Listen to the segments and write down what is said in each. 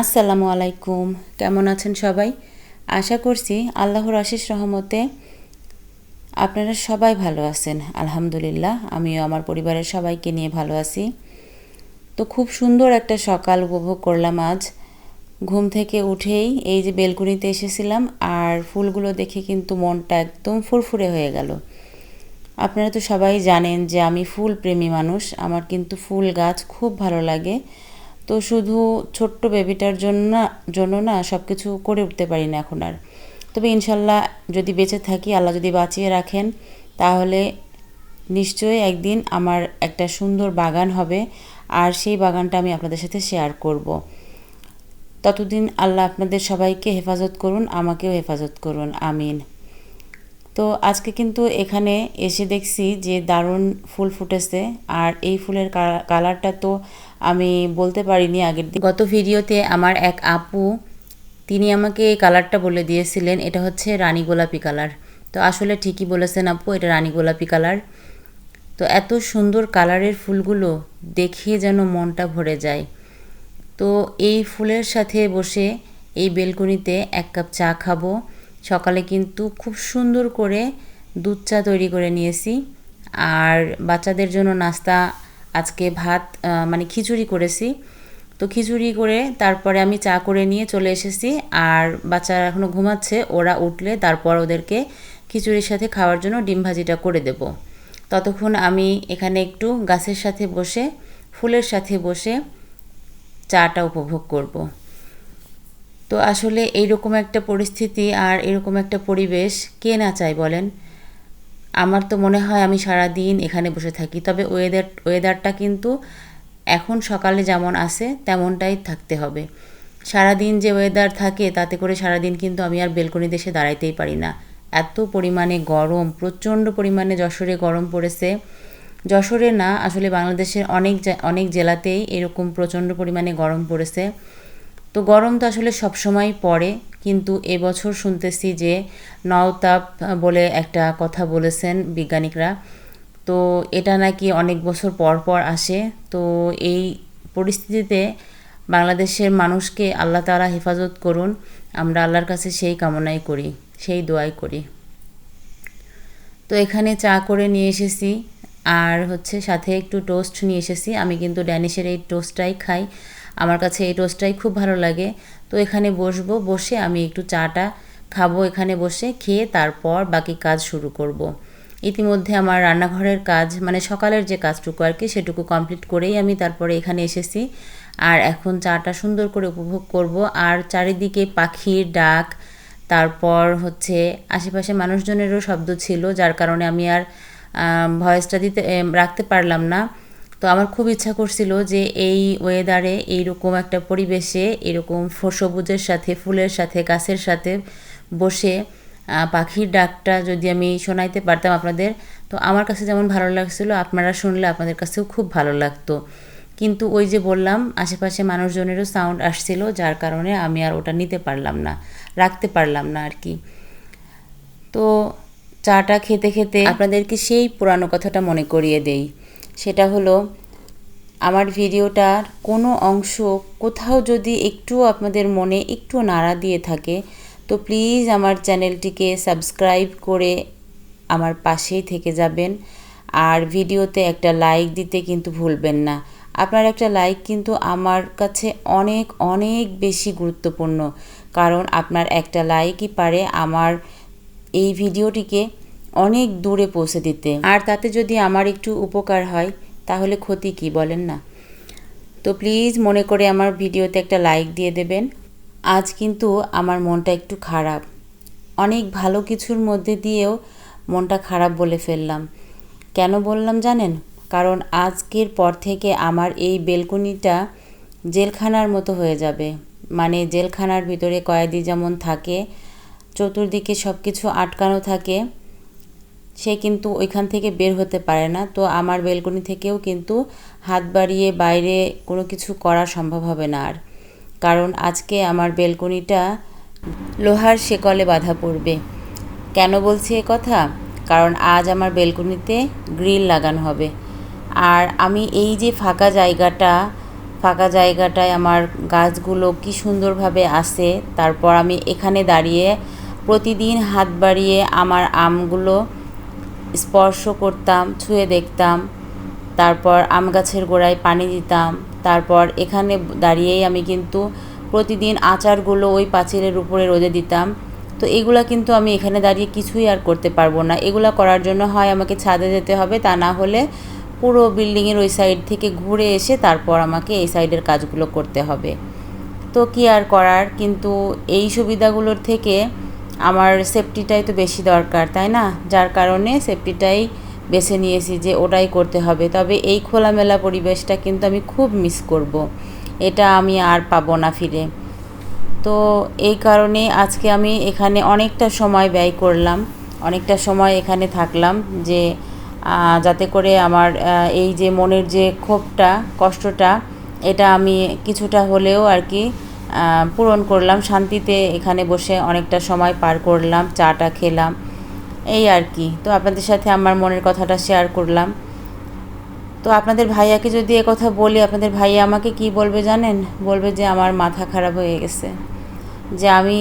আসসালামু আলাইকুম। কেমন আছেন সবাই? আশা করছি আল্লাহর আশিস রহমতে আপনারা সবাই ভালো আছেন, আলহামদুলিল্লাহ। আমিও আমার পরিবারের সবাইকে নিয়ে ভালো আছি। তো খুব সুন্দর একটা সকাল উপভোগ করলাম আজ। ঘুম থেকে উঠেই এই যে বেলকুনিতে এসেছিলাম, আর ফুলগুলো দেখে কিন্তু মনটা একদম ফুরফুরে হয়ে গেল। আপনারা তো সবাই জানেন যে আমি ফুল প্রেমী মানুষ। আমার কিন্তু ফুল গাছ খুব ভালো লাগে। তো শুধু ছোট্ট বেবিটার জন্য জন্য না সব কিছু করে উঠতে পারি না এখন আর। তবে ইনশাল্লাহ যদি বেঁচে থাকি, আল্লাহ যদি বাঁচিয়ে রাখেন, তাহলে নিশ্চয়ই একদিন আমার একটা সুন্দর বাগান হবে আর সেই বাগানটা আমি আপনাদের সাথে শেয়ার করব। ততদিন আল্লাহ আপনাদের সবাইকে হেফাজত করুন, আমাকেও হেফাজত করুন, আমিন। তো আজকে কিন্তু এখানে এসে দেখছি যে দারুণ ফুল ফুটেছে। আর এই ফুলের কালারটা তো আমি বলতে পারিনি আগের দিন গত ভিডিওতে আমার এক আপু, তিনি আমাকে এই কালারটা বলে দিয়েছিলেন, এটা হচ্ছে রানী গোলাপি কালার। তো আসলে ঠিকই বলেছেন আপু, এটা রানী গোলাপি কালার। তো এত সুন্দর কালারের ফুলগুলো দেখে যেন মনটা ভরে যায়। তো এই ফুলের সাথে বসে এই বেলকনিতে এক কাপ চা খাব। সকালে কিন্তু খুব সুন্দর করে দুধ চা তৈরি করে নিয়েছি। আর বাচ্চাদের জন্য নাস্তা, আজকে ভাত মানে খিচুড়ি করেছি। তো খিচুড়ি করে তারপরে আমি চা করে নিয়ে চলে এসেছি। আর বাচ্চারা এখনও ঘুমাচ্ছে, ওরা উঠলে তারপর ওদেরকে খিচুড়ির সাথে খাওয়ার জন্য ডিম ভাজিটা করে দেব। ততক্ষণ আমি এখানে একটু গাছের সাথে বসে, ফুলের সাথে বসে চাটা উপভোগ করব। তো আসলে এইরকম একটা পরিস্থিতি আর এরকম একটা পরিবেশ কে না চায় বলেন? আমার তো মনে হয় আমি সারা দিন এখানে বসে থাকি, তবে ওয়েদার ওয়েদারটা কিন্তু এখন সকালে যেমন আছে তেমনটাই থাকতে হবে। সারাদিন যে ওয়েদার থাকে তাতে করে সারাদিন কিন্তু আমি আর বেলকনিতে এসে দাঁড়াইতেই পারি না। এত পরিমাণে গরম, প্রচণ্ড পরিমাণে যশোরে গরম পড়েছে। যশোরে না, আসলে বাংলাদেশের অনেক অনেক জেলাতেই এরকম প্রচণ্ড পরিমাণে গরম পড়েছে। তো গরম তো আসলে সবসময় পড়ে, কিন্তু এবছর শুনতেছি যে নওতাপ বলে একটা কথা বলেছেন বিজ্ঞানিকরা। তো এটা নাকি অনেক বছর পর পর আসে। তো এই পরিস্থিতিতে বাংলাদেশের মানুষকে আল্লাহ তালা হেফাজত করুন। আমরা আল্লাহর কাছে সেই কামনাই করি, সেই দোয়াই করি। তো এখানে চা করে নিয়ে এসেছি, আর হচ্ছে সাথে একটু টোস্ট নিয়ে এসেছি। আমি কিন্তু ড্যানিশের এই টোস্টটাই খাই। আমার কাছে এই টোস্টটাই খুব ভালো লাগে। তো এখানে বসবো, বসে আমি একটু চাটা খাব এখানে বসে, খেয়ে তারপর বাকি কাজ শুরু করব। ইতিমধ্যে আমার রান্নাঘরের কাজ মানে সকালের যে কাজটুকু আর কি, সেটুকু কমপ্লিট করেই আমি তারপরে এখানে এসেছি। আর এখন চাটা সুন্দর করে উপভোগ করব। আর চারিদিকে পাখির ডাক, তারপর হচ্ছে আশেপাশে মানুষজনেরও শব্দ ছিল, যার কারণে আমি আর ভয়েসটা দিতে রাখতে পারলাম না। তো আমার খুব ইচ্ছা করছিল যে এই ওয়েদারে এইরকম একটা পরিবেশে এরকম সবুজের সাথে, ফুলের সাথে, গাছের সাথে বসে পাখির ডাকটা যদি আমি শোনাইতে পারতাম আপনাদের, তো আমার কাছে যেমন ভালো লাগছিল, আপনারা শুনলে আপনাদের কাছেও খুব ভালো লাগতো। কিন্তু ওই যে বললাম, আশেপাশে মানুষজনেরও সাউন্ড আসছিল, যার কারণে আমি আর ওটা নিতে পারলাম না, রাখতে পারলাম না আর কি তো চাটা খেতে খেতে আপনাদেরকে সেই পুরানো কথাটা মনে করিয়ে দেই? সেটা হলো, আমার ভিডিওটার কোনো অংশ কোথাও যদি একটু আপনাদের মনে একটু নাড়া দিয়ে থাকে, তো প্লিজ আমার চ্যানেলটিকে সাবস্ক্রাইব করে আমার পাশেই থেকে যাবেন। আর ভিডিওতে একটা লাইক দিতে কিন্তু ভুলবেন না। আপনার একটা লাইক কিন্তু আমার কাছে অনেক অনেক বেশি গুরুত্বপূর্ণ। কারণ আপনার একটা লাইকই পারে আমার এই ভিডিওটিকে অনেক দূরে পৌঁছে দিতে। আর তাতে যদি আমার একটু উপকার হয়, তাহলে ক্ষতি কি বলেন না? তো প্লিজ মনে করে আমার ভিডিওতে একটা লাইক দিয়ে দেবেন। আজ কিন্তু আমার মনটা একটু খারাপ। অনেক ভালো কিছুর মধ্যে দিয়েও মনটা খারাপ বলে ফেললাম। কেন বললাম জানেন? কারণ আজকের পর থেকে আমার এই বেলকনিটা জেলখানার মতো হয়ে যাবে। মানে জেলখানার ভিতরে কয়েদি যেমন থাকে, চতুর্দিকে সব কিছু আটকানো থাকে সে কিন্তু ওইখান থেকে বের হতে পারে না। তো আমার বেলকনি থেকেও কিন্তু হাত বাড়িয়ে বাইরে কোনো কিছু করা সম্ভব হবে না আর। কারণ আজকে আমার বেলকনিটা লোহার শেকলে বাধা পড়বে। কেন বলছি এ কথা? কারণ আজ আমার বেলকনিতে গ্রিল লাগানো হবে। আর আমি এই যে ফাঁকা জায়গাটা, ফাঁকা জায়গাটায় আমার গাছগুলো কি সুন্দরভাবে আসে, তারপর আমি এখানে দাঁড়িয়ে প্রতিদিন হাত বাড়িয়ে আমার আমগুলো স্পর্শ করতাম, ছুঁয়ে দেখতাম। তারপর আম গাছের গোড়ায় পানি দিতাম। তারপর এখানে দাঁড়িয়েই আমি কিন্তু প্রতিদিন আচারগুলো ওই পাঁচিলের উপরে রোদে দিতাম। তো এগুলা কিন্তু আমি এখানে দাঁড়িয়ে কিছুই আর করতে পারব না। এগুলা করার জন্য হয় আমাকে ছাদে যেতে হবে, তা না হলে পুরো বিল্ডিংয়ের ওই সাইড থেকে ঘুরে এসে তারপর আমাকে এই সাইডের কাজগুলো করতে হবে। তো কি আর করার? কিন্তু এই সুবিধাগুলোর থেকে আমার সেফটিটাই তো বেশি দরকার, তাই না? যার কারণে সেফটিটাই বেছে নিয়েছি যে ওটাই করতে হবে। তবে এই খোলামেলা পরিবেশটা কিন্তু আমি খুব মিস করব। এটা আমি আর পাবো না ফিরে। তো এই কারণে আজকে আমি এখানে অনেকটা সময় ব্যয় করলাম, অনেকটা সময় এখানে থাকলাম যে যাতে করে আমার এই যে মনের যে ক্ষোভটা, কষ্টটা, এটা আমি কিছুটা হলেও আর কি পূরণ করলাম। শান্তিতে এখানে বসে অনেকটা সময় পার করলাম, চাটা খেলাম, এই আর কি। তো আপনাদের সাথে আমার মনের কথাটা শেয়ার করলাম। তো আপনাদের ভাইয়াকে যদি কথা বলি, আপনাদের ভাইয়া আমাকে কি বলবে জানেন? বলবে যে আমার মাথা খারাপ হয়ে গেছে, যে আমি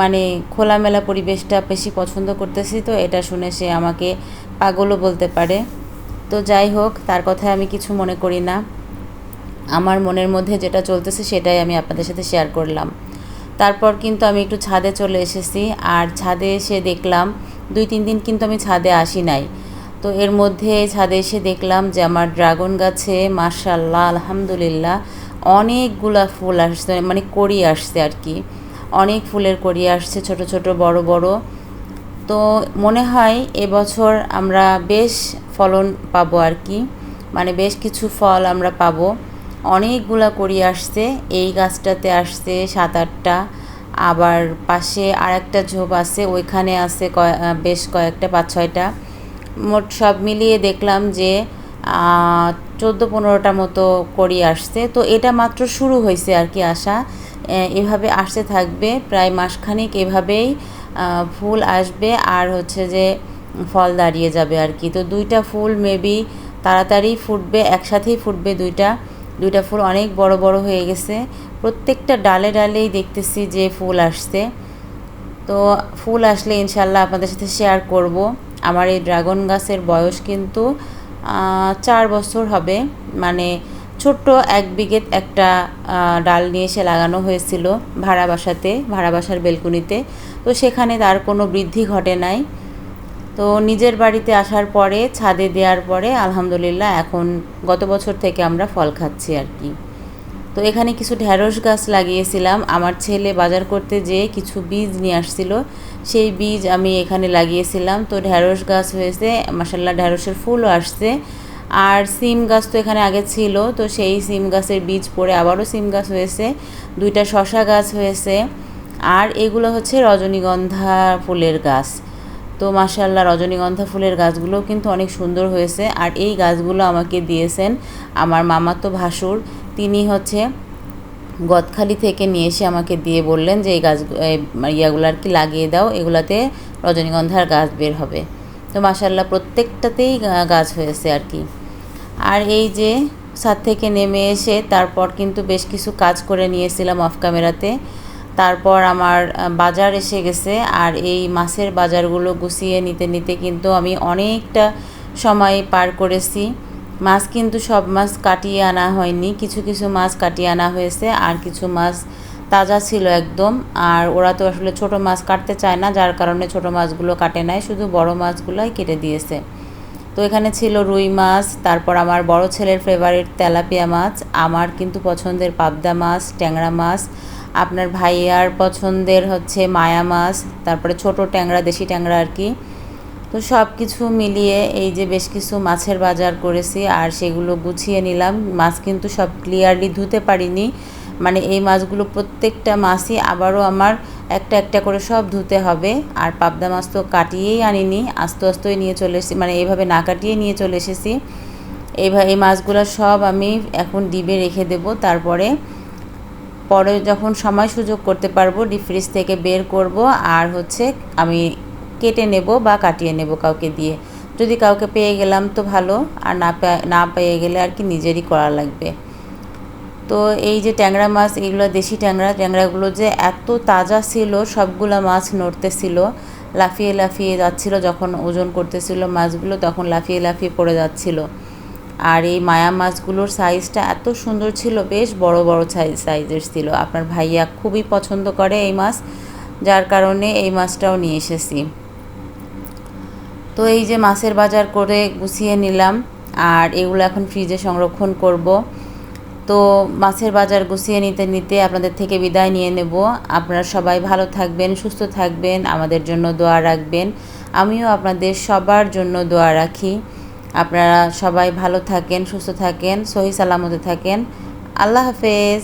মানে খোলামেলা পরিবেশটা বেশি পছন্দ করতেছি তো, এটা শুনে সে আমাকে পাগলও বলতে পারে। তো যাই হোক, তার কথায় আমি কিছু মনে করি না। আমার মনের মধ্যে যেটা চলতেছে সেটাই আমি আপনাদের সাথে শেয়ার করলাম। তারপর কিন্তু আমি একটু ছাদে চলে এসেছি, আর ছাদে এসে দেখলাম, দুই তিন দিন কিন্তু আমি ছাদে আসি নাই। তো এর মধ্যে ছাদে এসে দেখলাম যে আমার ড্রাগন গাছে মার্শাল্লাহ আলহামদুলিল্লাহ, অনেকগুলা ফুল আসছে মানে কড়ি আসছে আর কি। অনেক ফুলের কড়ি আসছে, ছোট ছোট, বড় বড়। তো মনে হয় এবছর আমরা বেশ ফলন পাবো আর কি। মানে বেশ কিছু ফল আমরা পাবো। অনেকগুলা করি আসছে, এই গাছটাতে আসছে সাত আটটা আবার পাশে আর একটা ঝোপ আছে, ওইখানে আছে বেশ কয়েকটা পাঁচ ছয়টা মোট সব মিলিয়ে দেখলাম যে চোদ্দ পনেরোটা মতো করি আসছে। তো এটা মাত্র শুরু হয়েছে আর কি আসা এভাবে আসতে থাকবে, প্রায় মাসখানিক এভাবেই ফুল আসবে আর হচ্ছে যে ফল দাঁড়িয়ে যাবে আর কি। তো দুইটা ফুল মেবি তাড়াতাড়ি ফুটবে, একসাথেই ফুটবে দুইটা। দুইটা ফুল অনেক বড় বড় হয়ে গেছে। প্রত্যেকটা ডালে ডালেই দেখতেছি যে ফুল আসছে। তো ফুল আসলে ইনশাল্লাহ আপনাদের সাথে শেয়ার করব। আমার এই ড্রাগন গাছের বয়স কিন্তু চার বছর হবে। মানে ছোট্ট এক বিঘেত একটা ডাল নিয়ে এসে লাগানো হয়েছিল ভাড়া বাসাতে, ভাড়া বাসার বেলকুনিতে। তো সেখানে তার কোনো বৃদ্ধি ঘটে নাই। তো নিজের বাড়িতে আসার পরে, ছাদে দেওয়ার পরে, আলহামদুলিল্লাহ এখন গত বছর থেকে আমরা ফল খাচ্ছি আর কি। তো এখানে কিছু ঢ্যাঁড়স গাছ লাগিয়েছিলাম। আমার ছেলে বাজার করতে যেয়ে কিছু বীজ নিয়ে আসছিল। সেই বীজ আমি এখানে লাগিয়েছিলাম। তো ঢ্যাঁড়স গাছ হয়েছে মাসাল্লাহ ঢ্যাঁড়সের ফুলও আসছে। আর সিম গাছ তো এখানে আগে ছিল, তো সেই সিম গাছের বীজ পড়ে আবারও সিম গাছ হয়েছে। দুইটা শশা গাছ হয়েছে। আর এগুলো হচ্ছে রজনীগন্ধা ফুলের গাছ। তো মাসাল্লাহ রজনীগন্ধা ফুলের গাছগুলোও কিন্তু অনেক সুন্দর হয়েছে। আর এই গাছগুলো আমাকে দিয়েছেন আমার মামাতো ভাসুর। তিনি হচ্ছে গদখালি থেকে নিয়ে এসে আমাকে দিয়ে বললেন যে, এই গাছ ইয়াগুলো আর কি লাগিয়ে দাও, এগুলাতে রজনীগন্ধার গাছ বের হবে। তো মাসাল্লাহ প্রত্যেকটাতেই গাছ হয়েছে আর কি। আর এই যে ছাদ থেকে নেমে এসে তারপর কিন্তু বেশ কিছু কাজ করে নিয়েছিলাম অফ ক্যামেরাতে। তারপর আমার বাজার এসে গেছে। আর এই মাছের বাজারগুলো গুছিয়ে নিতে নিতে কিন্তু আমি অনেকটা সময় পার করেছি। মাছ কিন্তু সব মাছ কাটিয়ে আনা হয়নি। কিছু কিছু মাছ কাটিয়ে আনা হয়েছে আর কিছু মাছ তাজা ছিল একদম। আর ওরা তো আসলে ছোট মাছ কাটতে চায় না, যার কারণে ছোট মাছগুলো কাটে নাই, শুধু বড় মাছগুলোই কেটে দিয়েছে। তো এখানে ছিল রুই মাছ, তারপর আমার বড় ছেলের ফেভারিট তেলাপিয়া মাছ, আমার কিন্তু পছন্দের পাবদা মাছ, ট্যাংরা মাছ, আপনার ভাইয়ার পছন্দের হচ্ছে মায়া মাছ, তারপরে ছোট ট্যাংরা, দেশি ট্যাংরা আর কি। তো সব কিছু মিলিয়ে এই যে বেশ কিছু মাছের বাজার করেছি, আর সেগুলো গুছিয়ে নিলাম। মাছ কিন্তু সব ক্লিয়ারলি ধুতে পারিনি। মানে এই মাছগুলো প্রত্যেকটা মাছই আবারও আমার একটা একটা করে সব ধুতে হবে। আর পাবদা মাছ তো কাটিয়েই আনিনি, আস্তে আস্তেই নিয়ে চলে এসেছি মানে এইভাবে না কাটিয়ে নিয়ে চলে এসেছি। এইভাবে এই মাছগুলো সব আমি এখন ডিবে রেখে দেব, তারপরে পরে যখন সময় সুযোগ করতে পারব, ডিপ ফ্রিজ থেকে বের করব, আর হচ্ছে আমি কেটে নেব বা কাটিয়ে নেব কাউকে দিয়ে। যদি কাউকে পেয়ে গেলাম তো ভালো, আর না না পেয়ে গেলে আর কি নিজেরই করা লাগবে। তো এই যে ট্যাংরা মাছ, এগুলো দেশি ট্যাংরা, ট্যাংরাগুলো যে এত তাজা ছিল, সবগুলো মাছ নড়তেছিল, লাফিয়ে লাফিয়ে যাচ্ছিল, যখন ওজন করতেছিল মাছগুলো, তখন লাফিয়ে লাফিয়ে পড়ে যাচ্ছিল। আর এই মায়া মাছগুলোর সাইজটা এত সুন্দর ছিল, বেশ বড় বড় সাইজ সাইজের ছিল। আপনার ভাইয়া খুবই পছন্দ করে এই মাছ, যার কারণে এই মাছটাও নিয়ে এসেছি। তো এই যে মাছের বাজার করে গুছিয়ে নিলাম, আর এগুলো এখন ফ্রিজে সংরক্ষণ করব। তো মাছের বাজার গুছিয়ে নিতে নিতে আপনাদের থেকে বিদায় নিয়ে নেব। আপনারা সবাই ভালো থাকবেন, সুস্থ থাকবেন, আমাদের জন্য দোয়া রাখবেন। আমিও আপনাদের সবার জন্য দোয়া রাখি। আপনারা সবাই ভালো থাকেন, সুস্থ থাকেন, সহি সালামতে থাকেন। আল্লাহ হাফেজ।